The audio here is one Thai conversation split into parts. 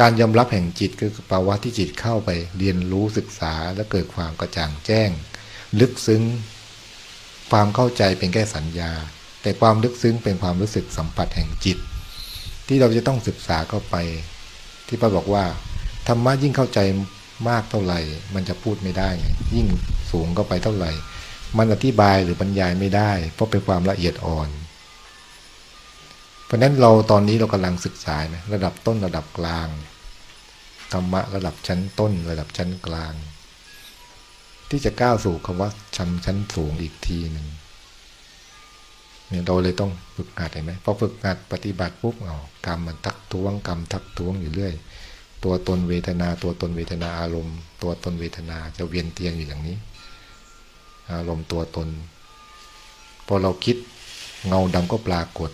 การยอมรับแห่งจิตคือภาวะที่จิตเข้าไปเรียนรู้ศึกษาและเกิดความกระจ่างแจ้ง ลึกซึ้ง ความเข้าใจเป็นแค่สัญญา แต่ความลึกซึ้งเป็นความรู้สึกสัมผัสแห่งจิต ที่เราจะต้องศึกษาเข้าไป ที่ป้าบอกว่าธรรมะยิ่งเข้าใจมากเท่าไหร่ มันจะพูดไม่ได้ไงยิ่งสูงเข้าไปเท่าไหร่ มันอธิบายหรือบรรยายไม่ได้ เพราะเป็นความละเอียดอ่อน เพราะนั้นเราตอนนี้เรากำลังศึกษานะระดับต้นระดับกลางธรรมะระดับชั้นต้นระดับชั้นกลาง ที่จะก้าวสู่คำว่าชั้นชั้นสูงอีกทีหนึ่งเนี่ยเราเลยต้องฝึกหัดเห็นไหมพอฝึกหัดปฏิบัติปุ๊บเอากรรมมันทักท้วงกรรมทักท้วงอยู่เรื่อย ตัวตนเวทนา ตัวตนเวทนาอารมณ์ ตัวตนเวทนาจะเวียนเตียงอยู่อย่างนี้ อารมณ์ตัวตน พอเราคิดเงาดำก็ปรากฏ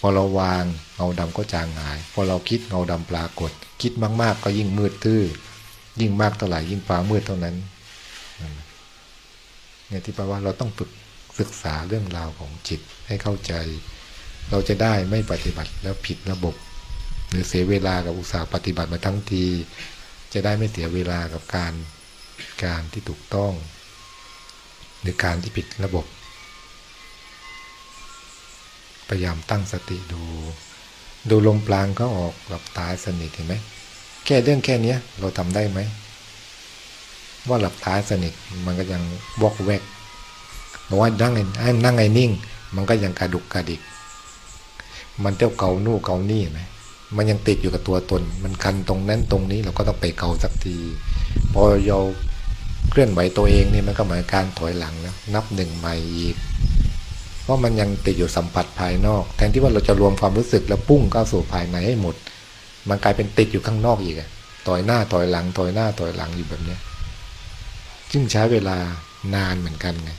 พอเราวางเงาดำก็จางหาย พอเราคิดเงาดำปรากฏ คิดมาก ๆ ก็ยิ่งมืดตื้อยิ่งมากเท่าไหร่ยิ่งฟ้ามืดเท่านั้นเนี่ยที่แปลว่าเราต้องฝึกศึกษาเรื่องราวของจิตให้เข้าใจ เราจะได้ไม่ปฏิบัติแล้วผิดระบบ หรือเสียเวลากับอุตสาห์ปฏิบัติมาทั้งที จะได้ไม่เสียเวลากับการการที่ถูกต้อง หรือการที่ผิดระบบ พยายามตั้งสติดู ดูลมปราณเขาออกหลับตาสนิทเห็นไหมแค่เรื่องแค่นี้เราทำได้ไหม ว่าหลับตาสนิทมันก็ยังวอกแวกบอกว่านั่งไงให้นั่งไงนิ่ง มันก็ยังกระดุกกระดิก มันเจ้าเกานู่เกานี่ไหมมันยังติดอยู่กับตัวตน มันคันตรงนั้นตรงนี้เราก็ต้องไปเกาสักที พอเราเคลื่อนไหวตัวเองนี่มันก็เหมือนการถอยหลังนะนับหนึ่งใหม่อีก เพราะมันยังติดอยู่สัมผัสภายนอก แทนที่ว่าเราจะรวมความรู้สึกแล้วพุ่งเข้าสู่ภายในให้หมด มันกลายเป็นติดอยู่ข้างนอกอีกอะถอยหน้าถอยหลังถอยหน้าถอยหลังอยู่แบบเนี้ยซึ่งใช้เวลานานเหมือนกันไง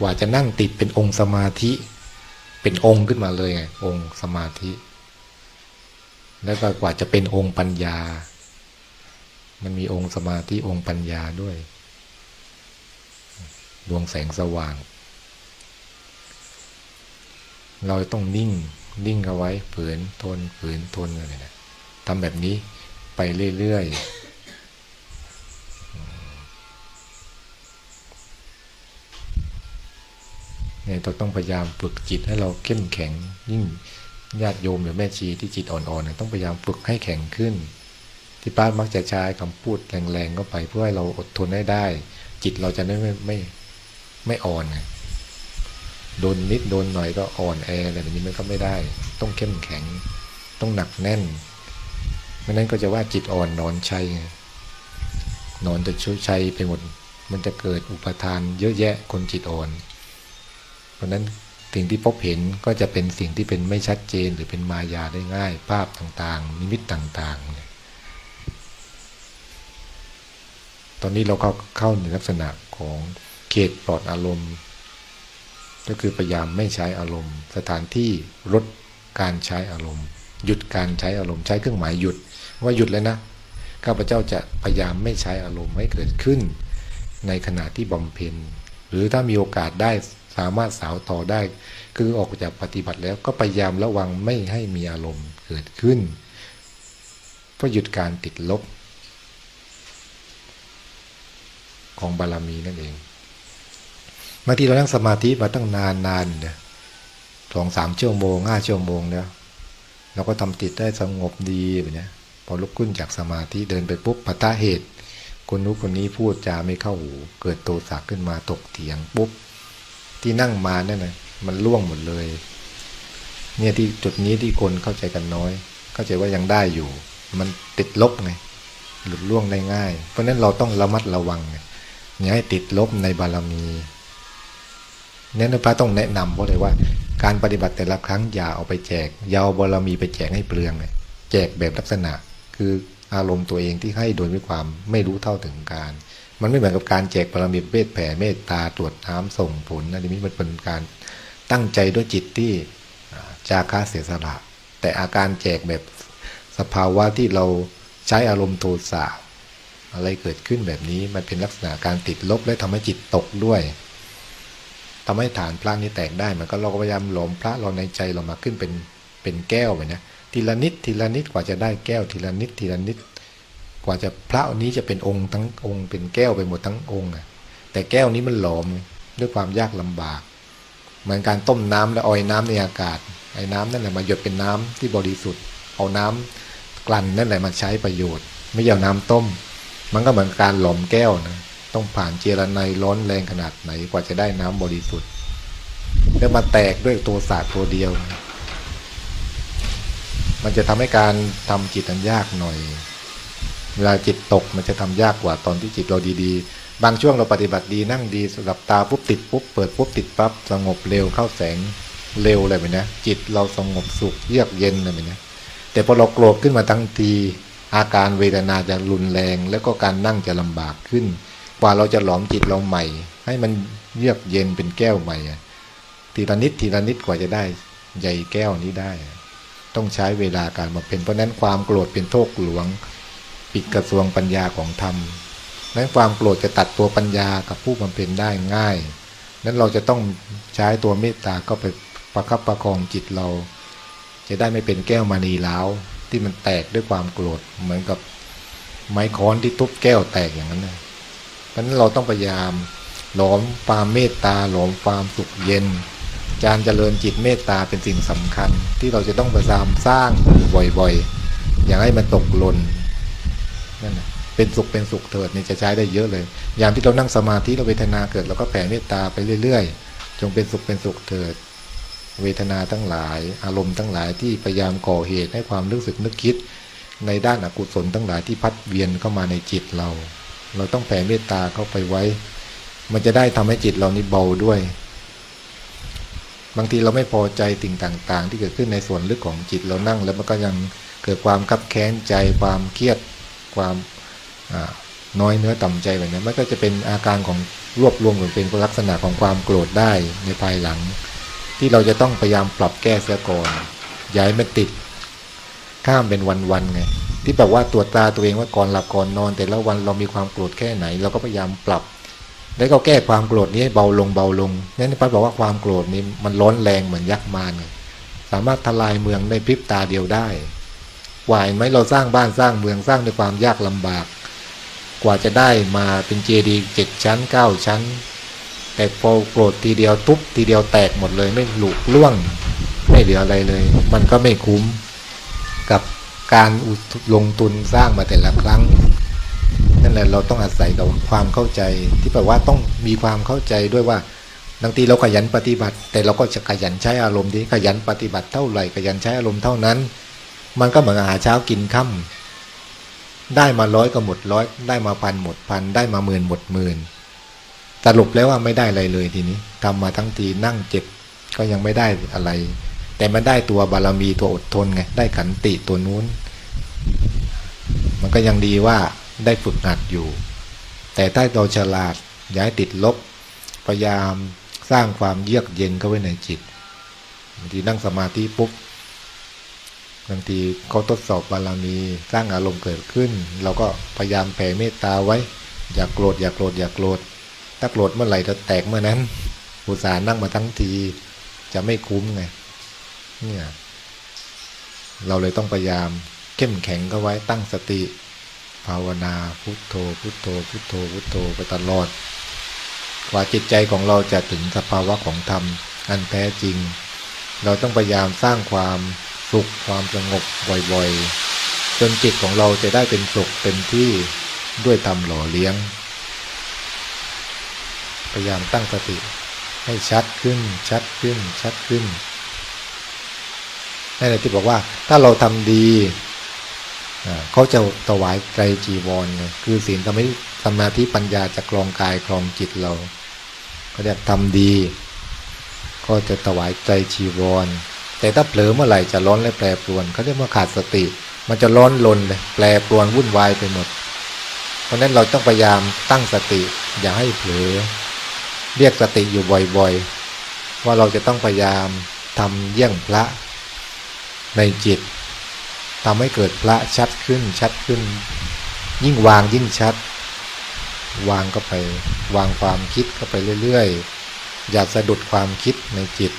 กว่าจะนั่งติดเป็นองค์สมาธิ เป็นองค์ขึ้นมาเลยไงองค์สมาธิ แล้วก็กว่าจะเป็นองค์ปัญญา มันมีองค์สมาธิองค์ปัญญาด้วย ดวงแสงสว่าง เราต้องนิ่งนิ่งเอาไว้ฝืนทนฝืนทนอะไรนะทำแบบนี้ไปเรื่อยๆเนี่ยเราต้องพยายามฝึกจิตให้เราเข้มแข็ง ยิ่งญาติโยมหรือแม่ชีที่จิตอ่อนๆต้องพยายามฝึกให้แข็งขึ้น ที่ป้ามักจะใช้คำพูดแรงๆเข้าไปเพื่อให้เราอดทนได้ได้ จิตเราจะได้ไม่ไม่ไม่อ่อนไง โดนนิดโดนหน่อยก็อ่อนแออะไรแบบนี้มันก็ไม่ได้ ต้องเข้มแข็ง ต้องหนักแน่นไม่นั้นก็จะว่าจิตอ่อนนอนชัยนอนจะช่ยชัยไปหมด มันจะเกิดอุปทานเยอะแยะคนจิตอ่อน เพราะนั้นสิ่งที่พบเห็นก็จะเป็นสิ่งที่เป็นไม่ชัดเจนหรือเป็นมายาได้ง่าย ภาพต่างๆ นิมิตต่างๆตอนนี้เราเข้าเข้าในลักษณะของเขตปลอดอารมณ์ ก็คือพยายามไม่ใช้อารมณ์ สถานที่ลดการใช้อารมณ์ หยุดการใช้อารมณ์ใช้เครื่องหมายหยุด ว่าหยุดเลยนะข้าพเจ้าจะพยายามไม่ใช้อารมณ์ให้เกิดขึ้น ในขณะที่บำเพ็ญหรือถ้ามีโอกาสได้สามารถสาวต่อได้ คือออกจากปฏิบัติแล้วก็พยายามระวังไม่ให้มีอารมณ์เกิดขึ้นเพื่อหยุดการติดลบ ของบารมีนั่นเอง บางทีเรานั่งสมาธิมาตั้งนานนานเนี่ยสองสามชั่วโมงห้าชั่วโมงแล้วเราก็ทำติดได้สงบดีแบบนี้พอลุกขึ้นจากสมาธิเดินไปปุ๊บปะทะเหตุ คนนู้นคนนี้พูดจาไม่เข้าหู เกิดโตสักขึ้นมาตกเถียงปุ๊บ ที่นั่งมาเนี่ยนะมันล่วงหมดเลย เนี่ยที่จุดนี้ที่คนเข้าใจกันน้อย เข้าใจว่ายังได้อยู่ มันติดลบไง หลุดล่วงได้ง่าย เพราะนั้นเราต้องระมัดระวังไงอย่าให้ติดลบในบารมี นี่ยพระต้องแนะนำเพราะเลยว่า การปฏิบัติแต่ละครั้งอย่าเอาไปแจกยาวบารมีไปแจกให้เปลืองเลยแจกแบบลักษณะ คืออารมณ์ตัวเองที่ให้โดยไม่ความไม่รู้เท่าถึงการ มันไม่เหมือนกับการแจกปรมีเวทแผ่เมตตาตรวจน้ำส่งผลนะนี่มันเป็นการตั้งใจด้วยจิตที่จาคาเสียสละ แต่อาการแจกแบบสภาวะที่เราใช้อารมณ์โทสะอะไรเกิดขึ้นแบบนี้มันเป็นลักษณะการติดลบและทำให้จิตตกด้วย ทำให้ฐานพระนี้แตกได้มันก็เราก็พยายามหลอมพระเราในใจเรามาขึ้นเป็นเป็นแก้วไปนะทีละนิดทีละนิดกว่าจะได้แก้วทีละนิดทีละนิด กว่าจะพระองค์นี้จะเป็นองค์ทั้งองค์เป็นแก้วไปหมดทั้งองค์อะแต่แก้วนี้มันหลอมด้วยความยากลำบาก เหมือนการต้มน้ำและออยน้ำในอากาศไอ้น้ำนั่นแหละมาหยดเป็นน้ำที่บริสุทธิ์ เอาน้ำกลั่นนั่นแหละมาใช้ประโยชน์ ไม่เอาน้ำต้ม มันก็เหมือนการหลอมแก้วนะ ต้องผ่านเจรไนร้อนแรงขนาดไหนกว่าจะได้น้ำบริสุทธิ์ แล้วมาแตกด้วยตัวศาสตร์ตัวเดียว มันจะทำให้การทำจิตมันยากหน่อย เวลาจิตตกมันจะทำยากกว่าตอนที่จิตเราดีๆ บางช่วงเราปฏิบัติดีนั่งดีหลับตาปุ๊บติดปุ๊บเปิดปุ๊บติดปั๊บสงบเร็วเข้าแสงเร็วอะไรแบบนี้จิตเราสงบสุขเยือกเย็นอะไรแบบนี้แต่พอเราโกรธขึ้นมาทั้งทีอาการเวทนาจะรุนแรง แล้วก็การนั่งจะลำบากขึ้น กว่าเราจะหลอมจิตเราใหม่ ให้มันเยือกเย็นเป็นแก้วใหม่ทีละนิดทีละนิดกว่าจะได้ใหญ่แก้วนี้ได้ ต้องใช้เวลาการมาเป็นเพราะนั้นความโกรธเป็นโทษหลวง ปิดกระทรวงปัญญาของธรรมนั้นความโกรธจะตัดตัวปัญญากับผู้บำเพ็ญได้ง่าย นั้นเราจะต้องใช้ตัวเมตตาก็ไปประคับประคองจิตเรา จะได้ไม่เป็นแก้วมณีล้าวที่มันแตกด้วยความโกรธเหมือนกับไม้ค้อนที่ทุบแก้วแตกอย่างนั้นนะ เพราะนั้นเราต้องพยายาม หลอมความเมตตาหลอมความสุขเย็น การเจริญจิตเมตตาเป็นสิ่งสำคัญ ที่เราจะต้องพยายามสร้างบ่อยๆ อย่าให้มันตกหล่นนั่นเป็นสุขเป็นสุขเถิดนี่จะใช้ได้เยอะเลยอย่างที่เรานั่งสมาธิเราเวทนาเกิดเราก็แผ่เมตตาไปเรื่อยๆ จงเป็นสุขเป็นสุขเถิด เวทนาทั้งหลาย อารมณ์ทั้งหลายที่พยายามก่อเหตุให้ความรู้สึกนึกคิด ในด้านอกุศลทั้งหลายที่พัดเวียนเข้ามาในจิตเรา เราต้องแผ่เมตตาเข้าไปไว้ มันจะได้ทำให้จิตเรานี่เบาด้วย บางทีเราไม่พอใจสิ่งต่าง ๆ ที่เกิดขึ้นในส่วนลึกของจิตเรานั่ง แล้วมันก็ยังเกิดความคับแค้นใจความเครียดความน้อยเนื้อต่ำใจแบบนี้มันก็จะเป็นอาการของรวบรวมหรือเป็นลักษณะของความโกรธได้ในภายหลัง ที่เราจะต้องพยายามปรับแก้เสียก่อนย้ายมันติดข้ามเป็นวันๆไง ที่แบบว่าตรวจตาตัวเองว่าก่อนหลับก่อนนอน แต่ละวันเรามีความโกรธแค่ไหน เราก็พยายามปรับ แล้วก็แก้ความโกรธนี้ให้เบาลงเบาลงนั่นป้าบอกว่าความโกรธนี้มันร้อนแรงเหมือนยักษ์มารสามารถทลายเมืองในพริบตาเดียวได้กว่าไหมเราสร้างบ้านสร้างเมืองสร้างด้วยความยากลำบาก กว่าจะได้มาเป็นเจดีย์เจ็ดชั้นเก้าชั้น แต่พอโกรธทีเดียวทุบทีเดียวแตกหมดเลยไม่หลุกล่วง ไม่เหลืออะไรเลย มันก็ไม่คุ้มกับ การลงทุนสร้างมาแต่ละครั้ง นั่นแหละเราต้องอาศัยกับความเข้าใจ ที่แปลว่าต้องมีความเข้าใจด้วยว่าบางทีเราขยันปฏิบัติ แต่เราก็จะขยันใช้อารมณ์ที่ขยันปฏิบัติเท่าไหร่ขยันใช้อารมณ์เท่านั้น มันก็เหมือนอาหารเช้ากินค่ำได้มาร้อยก็หมดร้อยได้มาพันหมดพันได้มาหมื่นหมดหมื่นสรุปแล้วว่าไม่ได้อะไรเลยทีนี้ทำมาทั้งทีนั่งเจ็บก็ยังไม่ได้อะไร แต่มันได้ตัวบารมีตัวอดทนไงได้ขันติตัวนู้น มันก็ยังดีว่าได้ฝึกหัดอยู่ แต่ถ้าเราฉลาดย้ายติดลบ พยายามสร้างความเยือกเย็นเข้าไว้ในจิตบางทีนั่งสมาธิปุ๊บบางทีเขาทดสอบบารมีสร้างอารมณ์เกิดขึ้น เราก็พยายามแผ่เมตตาไว้ อย่ากโกรธอย่ากโกรธอย่ากโกรธถ้าโกรธเมื่อไหร่จะแตกเมื่อนั้นอุตส่าห์นั่งมาทั้งทีจะไม่คุ้มไงเนี่ยเราเลยต้องพยายาม เข้มแข็งก็ไว้ตั้งสติ ภาวนาพุทโธ พุทโธ พุทโธ พุทโธไปตลอด กว่าจิตใจของเราจะถึงสภาวะของธรรม อันแท้จริง เราต้องพยายามสร้างความสุขความสงบบ่อยๆ จนจิตของเราจะได้เป็นสุขเป็นที่ด้วยธรรมหล่อเลี้ยง พยายามตั้งสติให้ชัดขึ้น ชัดขึ้น ชัดขึ้นนั่นแหละที่บอกว่าถ้าเราทำดี เขาจะถวายไตรจีวรคือศีลทำให้สมาธิปัญญาจะคลองกายคลองจิตเราเขาเรียกทำดี ก็จะถวายไตรจีวร แต่ถ้าเผลอเมื่อไหร่จะร้อนและแปรปรวนเขาเรียกว่าขาดสติ มันจะร้อนลนเลยแปรปรวนวุ่นวายไปหมด เพราะนั้นเราต้องพยายามตั้งสติ อย่าให้เผลอ เรียกสติอยู่บ่อยๆ ว่าเราจะต้องพยายามทำเยี่ยงพระในจิต ทำให้เกิดพระชัดขึ้นชัดขึ้น ยิ่งวางยิ่งชัด วางก็ไปวางความคิดก็ไปเรื่อยๆ อย่าสะดุดความคิดในจิต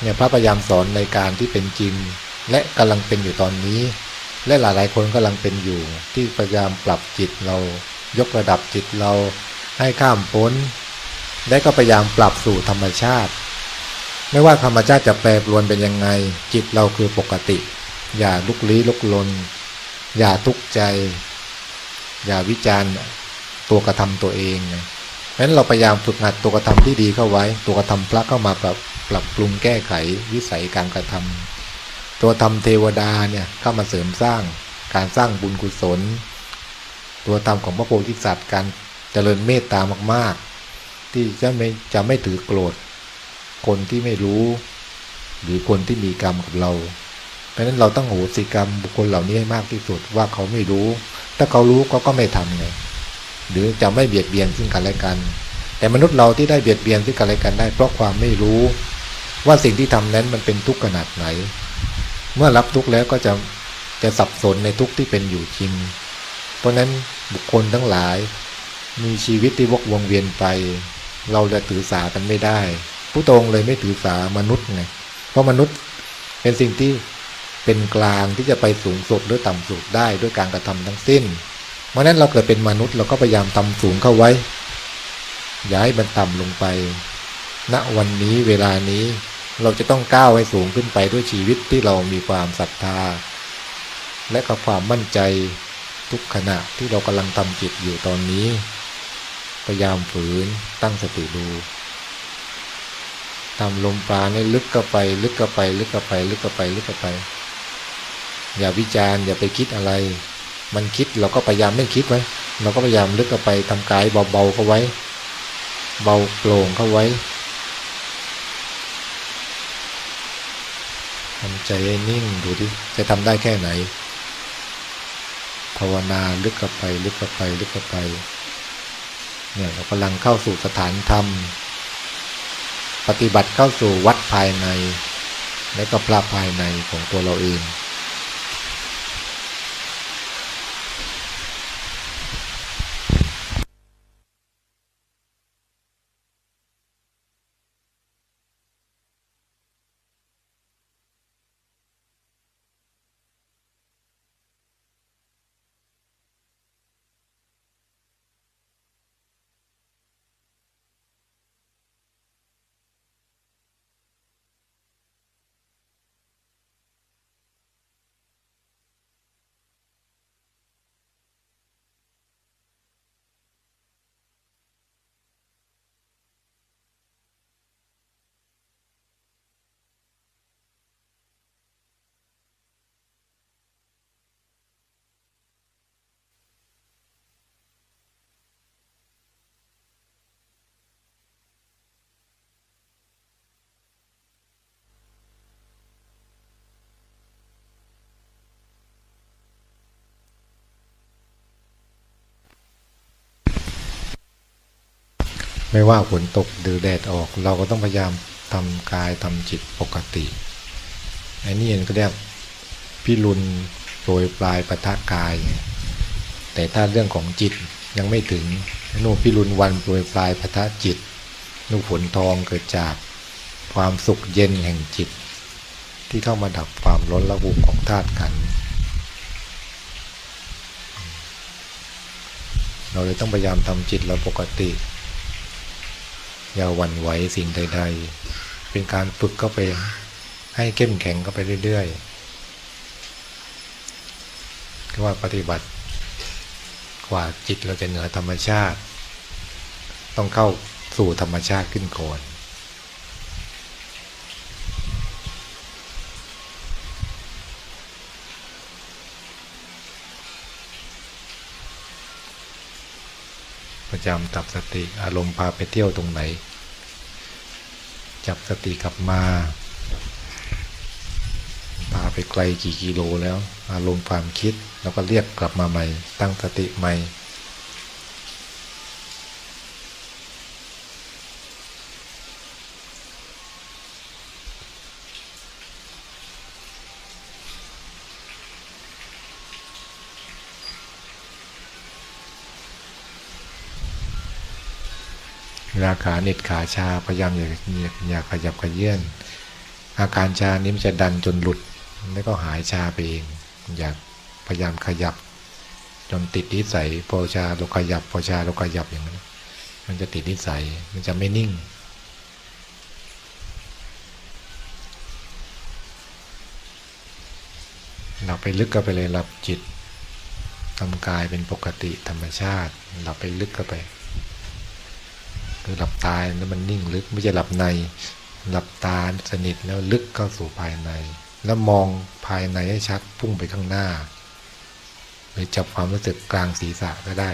เนี่ยพระพยายามสอนในการที่เป็นจริง และกำลังเป็นอยู่ตอนนี้ และหลายๆคนกำลังเป็นอยู่ ที่พยายามปรับจิตเรา ยกระดับจิตเราให้ข้ามพ้น และก็พยายามปรับสู่ธรรมชาติ ไม่ว่าธรรมชาติจะแปรปรวนเป็นยังไง จิตเราคือปกติ อย่าลุกลี้ลุกลน อย่าทุกข์ใจ อย่าวิจารณ์ตัวกระทำตัวเองนะเพราะฉะนั้นเราพยายามฝึกหัดตัวกระทำที่ดีเข้าไว้ ตัวกระทำพระเข้ามาปรับปรับปรุงแก้ไขวิสัยการกระทำตัวทำเทวดาเนี่ยเข้ามาเสริมสร้างการสร้างบุญกุศล ตัวธรรมของพระโพธิสัตว์การเจริญเมตตามาก ๆ ที่จะไม่จะไม่ถือโกรธคนที่ไม่รู้ หรือคนที่มีกรรมกับเรา เพราะฉะนั้นเราต้องโหสิกรรมบุคคลเหล่านี้ให้มากที่สุดว่าเขาไม่รู้ ถ้าเขารู้เขาก็ไม่ทำไงหรือจะไม่เบียดเบียนซึ่งกันและกัน แต่มนุษย์เราที่ได้เบียดเบียนซึ่งกันและกันได้ เพราะความไม่รู้ ว่าสิ่งที่ทำนั้นมันเป็นทุกข์ขนาดไหน เมื่อรับทุกข์แล้วก็จะจะสับสนในทุกข์ที่เป็นอยู่จริง เพราะนั้นบุคคลทั้งหลาย มีชีวิตที่วกวงเวียนไป เราจะถือสากันไม่ได้ ผู้ตรงเลยไม่ถือสามนุษย์ไงเพราะมนุษย์เป็นสิ่งที่ เป็นกลางที่จะไปสูงสุดหรือต่ำสุดได้ด้วยการกระทำทั้งสิ้น เพราะนั้นเราเกิดเป็นมนุษย์เราก็พยายามทำสูงเข้าไว้ อย่าให้มันต่ำลงไป ณวันนี้เวลานี้เราจะต้องก้าวให้สูงขึ้นไปด้วยชีวิตที่เรามีความศรัทธา และกับความมั่นใจทุกขณะที่เรากำลังทำจิตอยู่ตอนนี้ พยายามฝืนตั้งสติดูทำลมปราณให้ลึกเข้าไป ลึกเข้าไป ลึกเข้าไป ลึกเข้าไป ลึกเข้าไป อย่าวิจารณ์อย่าไปคิดอะไร มันคิดเราก็พยายามไม่คิดไว้ เราก็พยายามลึกเข้าไปทำกายเบาๆเข้าไว้ เบาโปร่งเข้าไว้ทำใจให้นิ่งดูดิจะทำได้แค่ไหน ภาวนาลึกเข้าไป ลึกเข้าไป ลึกเข้าไป เนี่ยเรากำลังเข้าสู่สถานธรรม ปฏิบัติเข้าสู่วัดภายใน และก็พระภายในของตัวเราเอง ไม่ว่าฝนตกหรือแดดออก เราก็ต้องพยายามทำกายทำจิตปกติไอ้นี่เองก็เรียกพิรุณโดยปลายปะทะกาย แต่ถ้าเรื่องของจิตยังไม่ถึงนู่นพิรุณวันโดยปลายปะทะจิตนู่นฝนทองเกิดจากความสุขเย็นแห่งจิต ที่เข้ามาดับความร้อนระอุของธาตุขัน เราเลยต้องพยายามทำจิตเราปกติ อย่าหวั่นไหวสิ่งใด ๆ เป็นการฝึกเข้าไปให้เข้มแข็งเข้าไปเรื่อยๆคือว่าปฏิบัติกว่าจิตเราจะเหนือธรรมชาติ ต้องเข้าสู่ธรรมชาติขึ้นก่อน ประจำจับสติอารมณ์พาไปเที่ยวตรงไหน จับสติกลับมา พาไปไกลกี่กิโลแล้ว อารมณ์ความคิด แล้วก็เรียกกลับมาใหม่ ตั้งสติใหม่ เวลาขาเน็ดขาชาพยายามอย่าอย่าอย่าขยับขยื่นอาการชานี้มันจะดันจนหลุด แล้วก็หายชาไปเอง อยากพยายามขยับ จนติดนิสัยพอชาเราขยับพอชาเราขยับอย่างนั้นมันจะติดนิสัยมันจะไม่นิ่ง หลับไปลึกก็ไปเลยหลับจิตทำกายเป็นปกติธรรมชาติ หลับไปลึกก็ไป คือหลับตาแล้วมันนิ่งลึกไม่ใช่หลับใน หลับตาสนิทแล้วลึกเข้าสู่ภายใน แล้วมองภายในให้ชัดพุ่งไปข้างหน้า หรือจับความรู้สึกกลางศีรษะก็ได้